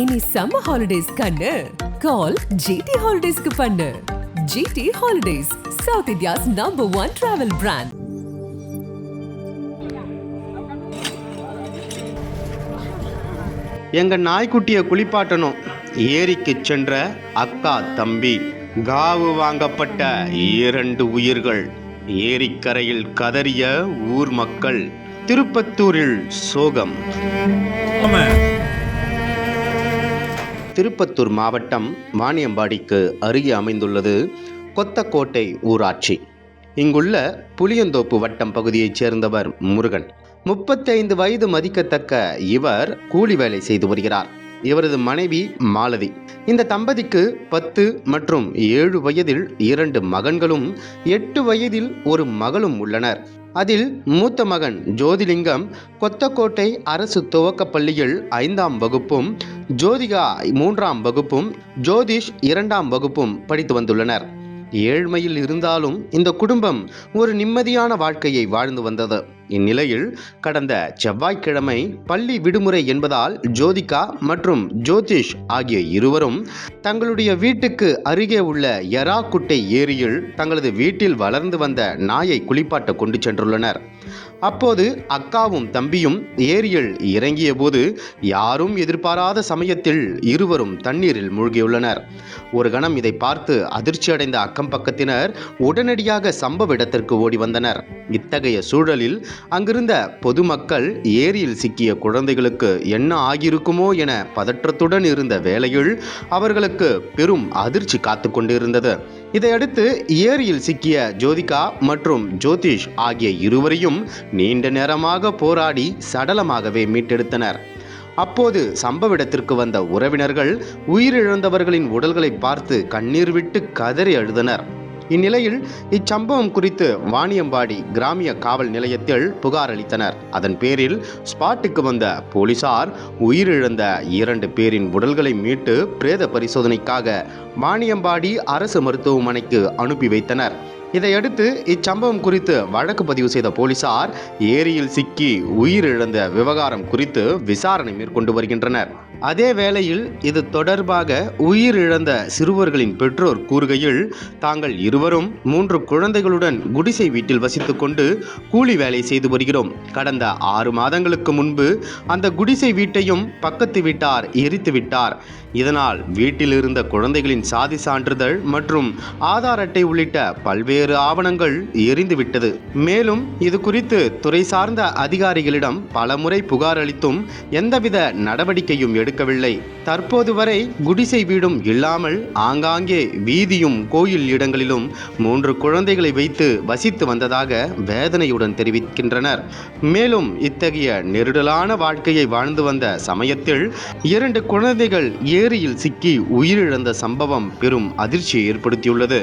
இனி summer holidays கண்ணு. கால் GT ஹாலிடேஸ்க்கு பண்ணு. GT holidays south India's number one travel brand எங்க நாய்க்குட்டியை குளிப்பாட்டணும். ஏரிக்கு சென்ற அக்கா தம்பி காவு வாங்கப்பட்ட இரண்டு உயிர்கள். ஏரிக்கரையில் கதறிய ஊர் மக்கள் திருப்பத்தூரில் சோகம். திருப்பத்தூர் மாவட்டம் வாணியம்பாடிக்கு அருகே அமைந்துள்ளது கொத்தக்கோட்டை ஊராட்சி. இங்குள்ள புளியந்தோப்பு வட்டம் பகுதியைச் சேர்ந்தவர் முருகன். முப்பத்தைந்து வயது மதிக்கத்தக்க இவர் கூலி வேலை செய்து வருகிறார். இவரது மனைவி மாலதி. இந்த தம்பதிக்கு பத்து மற்றும் ஏழு வயதில் இரண்டு மகன்களும் எட்டு வயதில் ஒரு மகளும் உள்ளனர். அதில் மூத்த மகன் ஜோதிலிங்கம் கொத்தக்கோட்டை அரசு துவக்கப் பள்ளியில் ஐந்தாம் வகுப்பும் ஜோதிகா மூன்றாம் வகுப்பும் ஜோதிஷ் இரண்டாம் வகுப்பும் படித்து வந்துள்ளனர். ஏழ்மையில் இருந்தாலும் இந்த குடும்பம் ஒரு நிம்மதியான வாழ்க்கையை வாழ்ந்து வந்தது. இந்நிலையில் கடந்த செவ்வாய்க்கிழமை பள்ளி விடுமுறை என்பதால் ஜோதிகா மற்றும் ஜோதிஷ் ஆகிய இருவரும் தங்களுடைய வீட்டுக்கு அருகே உள்ள எராக்குட்டை ஏரியில் தங்களது வீட்டில் வளர்ந்து வந்த நாயை குளிப்பாட்ட கொண்டு சென்றுள்ளனர். அப்போது அக்காவும் தம்பியும் ஏரியில் இறங்கிய போது யாரும் எதிர்பாராத சமயத்தில் இருவரும் தண்ணீரில் மூழ்கியுள்ளனர். ஒரு கணம் இதை பார்த்து அதிர்ச்சியடைந்த அக்கம் பக்கத்தினர் உடனடியாக சம்பவ இடத்திற்கு ஓடி வந்தனர். இத்தகைய சூழலில் அங்கிருந்த பொதுமக்கள் ஏரியில் சிக்கிய குழந்தைகளுக்கு என்ன ஆகியிருக்குமோ என பதற்றத்துடன் இருந்த வேளையில் அவர்களுக்கு பெரும் அதிர்ச்சி காத்து கொண்டிருந்தது. இதையடுத்து ஏரியில் சிக்கிய ஜோதிகா மற்றும் ஜோதிஷ் ஆகிய இருவரையும் நீண்ட நேரமாக போராடி சடலமாகவே மீட்டெடுத்தனர். அப்போது சம்பவ இடத்திற்கு வந்த உறவினர்கள் உயிரிழந்தவர்களின் உடல்களை பார்த்து கண்ணீர் விட்டு கதறி அழுதனர். இந்நிலையில் இச்சம்பவம் குறித்து வாணியம்பாடி கிராமிய காவல் நிலையத்தில் புகார் அளித்தனர் அதன் பேரில் ஸ்பாட்டுக்கு வந்த போலீசார் உயிரிழந்த இரண்டு பேரின் உடல்களை மீட்டு பிரேத பரிசோதனைக்காக வாணியம்பாடி அரசு மருத்துவமனைக்கு அனுப்பி வைத்தனர். இதையடுத்து இச்சம்பவம் குறித்து வழக்கு பதிவு செய்த போலீசார் ஏரியில் சிக்கி உயிரிழந்த விவகாரம் குறித்து விசாரணை மேற்கொண்டு வருகின்றனர். அதே வேளையில் இது தொடர்பாக உயிரிழந்த சிறுவர்களின் பெற்றோர் கூறுகையில் தாங்கள் இருவரும் மூன்று குழந்தைகளுடன் குடிசை வீட்டில் வசித்துக்கொண்டு கூலி வேலை செய்து வருகிறோம். கடந்த ஆறு மாதங்களுக்கு முன்பு அந்த குடிசை வீட்டையும் பக்கத்து வீட்டார் எரித்து விட்டார். இதனால் வீட்டில் இருந்த குழந்தைகளின் சாதி சான்றிதழ் மற்றும் ஆதார் அட்டை உள்ளிட்ட பல்வேறு பல்வேறு ஆவணங்கள் எரிந்துவிட்டது. மேலும் இது குறித்து துறை சார்ந்த அதிகாரிகளிடம் பலமுறை புகார் அளித்தும் எந்தவித நடவடிக்கையும் எடுக்கவில்லை. தற்போது வரை குடிசை வீடும் இல்லாமல் ஆங்காங்கே வீதியும் கோயில் இடங்களிலும் மூன்று குழந்தைகளை வைத்து வசித்து வந்ததாக வேதனையுடன் தெரிவிக்கின்றனர். மேலும் இத்தகைய நெருடலான வாழ்க்கையை வாழ்ந்து வந்த சமயத்தில் இரண்டு குழந்தைகள் ஏரியில் சிக்கி உயிரிழந்த சம்பவம் பெரும் அதிர்ச்சியை ஏற்படுத்தியுள்ளது.